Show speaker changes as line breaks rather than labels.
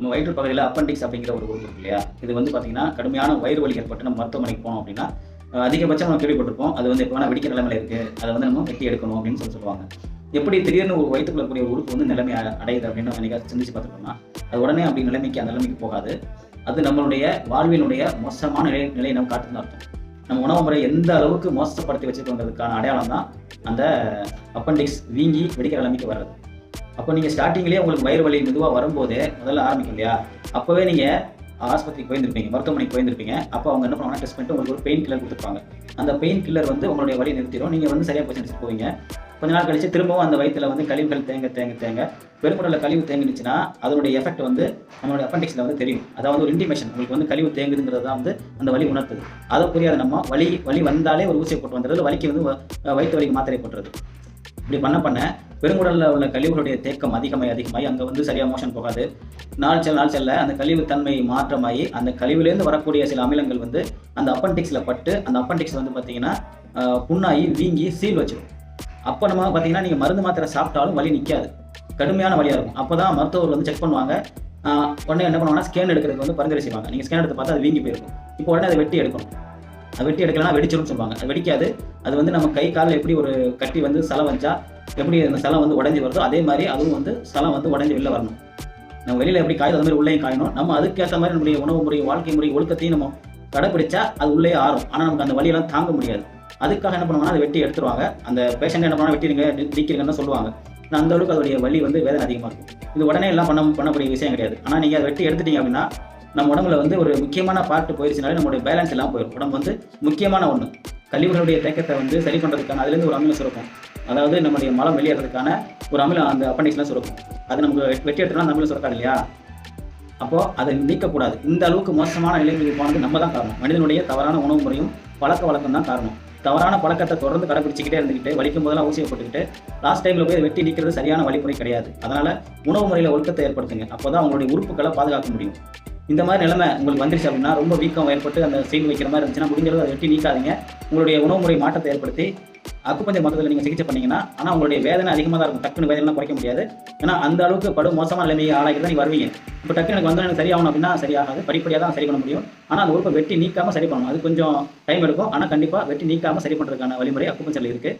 நம்ம வயிற்று பகுதியில் அப்பண்டிக்ஸ் அப்படிங்கிற ஒரு உறுப்பு இருக்கு இல்லையா? இது வந்து பார்த்தீங்கன்னா கடுமையான வயிறு வலி ஏற்பட்டு நம்ம மருத்துவமனைக்கு போனோம் அப்படின்னா அதிகபட்சம் நம்ம கேள்விப்பட்டிருப்போம். அது வந்து எப்போ வேணால் வெடிக்கிற நிலைமையில இருக்குது அதை வந்து நம்ம வெட்டி எடுக்கணும் அப்படின்னு சொல்லி சொல்லுவாங்க. எப்படி திடீர்னு ஒரு வயிற்றுக்குள்ள கூடிய உறுப்பு வந்து நிலைமை அடையுது அப்படின்னு நம்ம சிந்திச்சு பார்த்துருக்கோம்னா அது உடனே அப்படி நிலைமைக்கு அந்த நிலைமைக்கு போகாது. அது நம்மளுடைய வாழ்வினுடைய மோசமான நிலை நிலையை நம்ம காட்டுன்னு அர்த்தம். நம்ம உணவு முறை எந்த அளவுக்கு மோசப்படுத்தி வச்சுக்கோங்கிறதுக்கான அடையாளம் தான் அந்த அப்பண்டிக்ஸ் வீங்கி வெடிக்கிற நிலைமைக்கு வர்றது. அப்போ நீங்கள் ஸ்டார்டிங்லேயே உங்களுக்கு வயிறு வலி மெதுவாக வரும்போது முதல்ல ஆரம்பிக்கும் இல்லையா? அப்போவே நீங்கள் ஆஸ்பத்திரிக்கு போயிருந்துருப்பீங்க மருத்துவமனைக்கு போயிருந்துருப்பீங்க. அப்போ அவங்க என்ன பண்ணுவாங்க டெஸ்ட் பண்ணிட்டு உங்களுக்கு ஒரு பெயின் கில்லர் கொடுத்துருப்பாங்க. அந்த பெயின் கில்லர் வந்து உங்களுடைய வலி நிறுத்திடும். நீங்கள் வந்து சரியாக போய் போவீங்க. கொஞ்ச நாள் கழிச்சு திரும்பவும் அந்த வயிற்றுல வந்து கழிவுகள் தேங்க தேங்க தேங்க. பெருங்குடலில் கழிவு தேங்கிடுச்சுன்னா அதனுடைய எஃபெக்ட் வந்து நம்மளுடைய அப்பண்டிக்ஸில் வந்து தெரியும். அதாவது ஒரு இன்டிமேஷன் உங்களுக்கு வந்து கழிவு தேங்குதுங்கிறது தான் வந்து அந்த வலி உணர்த்துது. அதை புரியாத நம்ம. வலி வலி வந்தாலே ஒரு ஊசியை போட்டு வந்துடுறது வலிக்கு வந்து வ- வயிற்று வலிக்கு மாத்திரை போட்டுறது. இப்படி பண்ண பண்ண பெருங்குடலில் உள்ள கழிவுகளுடைய தேக்கம் அதிகமாகி அதிகமாகி அங்கே வந்து சரியாக மோஷன் போகாது. நாள் செல்ல நாள் செல்ல அந்த கழிவு தன்மை மாற்றமாகி அந்த கழிவுலேருந்து வரக்கூடிய சில அமிலங்கள் வந்து அந்த அப்பன்டிக்ஸில் பட்டு அந்த அப்பன்டிக்ஸ் வந்து பார்த்தீங்கன்னா புண்ணாகி வீங்கி சீல் வச்சிடும் அப்போ நம்ம பார்த்தீங்கன்னா நீங்கள் மருந்து மாத்திரை சாப்பிட்டாலும் வலி நிற்காது கடுமையான வழியாக இருக்கும். அப்போ தான் மருத்துவர் வந்து செக் பண்ணுவாங்க. உடனே என்ன பண்ணுவாங்கன்னா ஸ்கேன் எடுக்கிறதுக்கு வந்து பரிந்துரை செய்வாங்க. நீங்கள் ஸ்கேன் எடுத்து பார்த்தா அது வீங்கி போயிருக்கும். இப்போ உடனே அதை வெட்டி எடுக்கணும். அது வெட்டி எடுக்கலன்னா வெடிச்சிரும்னு சொல்லுவாங்க. அது வெடிக்காது. அது வந்து நம்ம கை காலில் எப்படி ஒரு கட்டி வந்து சலம் வச்சா எப்படி அந்த சலம் வந்து உடஞ்சி வருதோ அதே மாதிரி அதுவும் வந்து சலம் வந்து உடஞ்சி வெளில வரணும். நம்ம வெளியில் எப்படி காயுதோ அது மாதிரி உள்ளேயும் காயணும். நம்ம அதுக்கேற்ற மாதிரி நம்முடைய உணவு முறை வாழ்க்கை முறை ஒழுக்கத்தையும் நம்ம கடைப்பிடிச்சா அது உள்ளே ஆறும். ஆனால் நமக்கு அந்த வலியெல்லாம் தாங்க முடியாது. அதுக்காக என்ன பண்ணுவாங்கன்னா அதை வெட்டி எடுத்துருவாங்க. அந்த பேஷண்ட் என்ன பண்ணால் வெட்டிடுங்க நீக்கிறீங்கன்னு சொல்லுவாங்க. அந்த அளவுக்கு அதோடைய வலி வந்து வேதனை அதிகமாக இருக்கும். இது உடனே எல்லாம் பண்ண பண்ணக்கூடிய விஷயம் கிடையாது. ஆனால் நீங்கள் அதை வெட்டி எடுத்துட்டீங்க அப்படின்னா நம்ம உடம்புல வந்து ஒரு முக்கியமான பார்ட் போயிருச்சுனாலே நம்மளுடைய பேலன்ஸ் எல்லாம் போயிடும் உடம்பு வந்து முக்கியமான ஒன்று கழிவுகளுடைய தேக்கத்தை வந்து சரி பண்ணுறதுக்கான அதுலேருந்து ஒரு அமிலம் சுரக்கும். அதாவது நம்மளுடைய மலம் வெளியேறதுக்கான ஒரு அமிலம் அந்த அப்பண்டிக்ஸ்லாம் சுரக்கும். அது நமக்கு வெட்டி எடுத்தோம்னா அந்த அமிலம் சுரக்காது இல்லையா? அப்போது அதை நீக்கக்கூடாது. இந்த அளவுக்கு மோசமான நிலைமைக்கு போனது நம்ம தான் காரணம். மனிதனுடைய தவறான உணவு முறையும் பழக்க வழக்கம் தான் காரணம். தவறான பழக்கத்தை தொடர்ந்து கடைபிடிச்சிக்கிட்டே இருந்துக்கிட்டு வலிக்கும் போதெல்லாம் ஊசியை போட்டுக்கிட்டு லாஸ்ட் டைமில் போய் வெட்டி நிற்கிறது சரியான வழிமுறை கிடையாது. அதனால் உணவு முறையில் ஒழுக்கத்தை ஏற்படுத்துங்க. அப்போ தான் உங்களுடைய உறுப்புகளை பாதுகாக்க முடியும். இந்த மாதிரி நிலைமை உங்களுக்கு வந்துருச்சு அப்படின்னா ரொம்ப வீக்கம் ஏற்பட்டு அந்த சீன் வைக்கிற மாதிரி இருந்துச்சுன்னா முடிஞ்சளவு அதை வெட்டி நீக்காதீங்க. உங்களுடைய உணவு முறை மாற்றத்தை ஏற்படுத்தி அக்குப்பஞ்சர் மருத்துவத்தில் நீங்கள் சிகிச்சை பண்ணீங்கன்னா ஆனால் உங்களுடைய வேதனை அதிகமாக தான் இருக்கும். டக்குனு வேதனைலாம் குறைக்க முடியாது. ஏன்னா அந்த அளவுக்கு படும் மோசமான நிலைமையை ஆளாகி தான் நீங்கள் வருவீங்க. இப்போ டக்குனு எனக்கு வந்து எனக்கு சரியாகணும் அப்படின்னா சரியாகாது. படிப்படியாக தான் சரி பண்ண முடியும். ஆனால் அந்த உறுப்பை வெட்டி நீக்காமல் சரி பண்ணணும். அது கொஞ்சம் டைம் எடுக்கும். ஆனால் கண்டிப்பாக வெட்டி நீக்காமல் சரி பண்ணுறதுக்கான வழிமுறை அக்குப்பஞ்சரில் இருக்குது